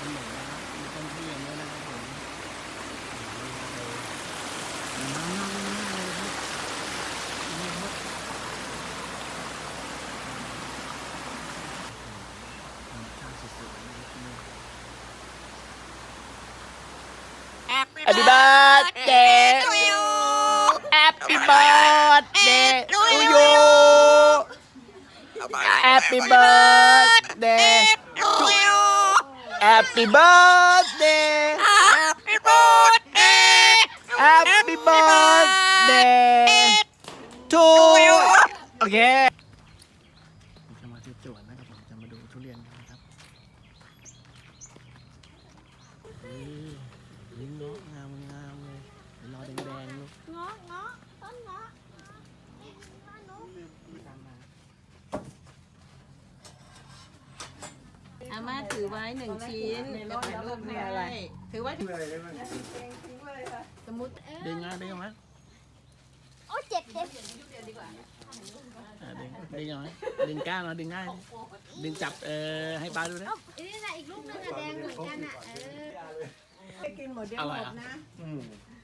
ขนมนะครับมีต้นทุเรียนด้วยนะครับผมน้ำน่ากินมากเลยครับนี่ครับข้าวสดๆนะครับนี่ Happy Happy birthday to you Happy birthday to you Happy birthday to you Happy birthday Happy birthday Happy birthday to you โอเคจะมาที่จวนนะครับผมจะมาดูทุเรียนกันนะครับนี่ลิ้นเงาะงามงามเลยเดี๋ยวรอแดงๆลูกเงาะเงาะต้นเงาะ อาม่าถือไว้หนึ่งชิ้นจะถ่ายรูปให้ถือไว้สมมติดึงมาดึงมาโอ้เจ็บเจ็บอ่าดึงดึงมาดึงก้านมาดึงง่ายดึงจับเออให้ป้าดูนะนี่น่ะอีกลูกนึงอะแดงเหมือนกันอะเออกินหมดเดียวอหร่มอยดอะนะอืม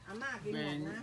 อาม่ากินหมดนะ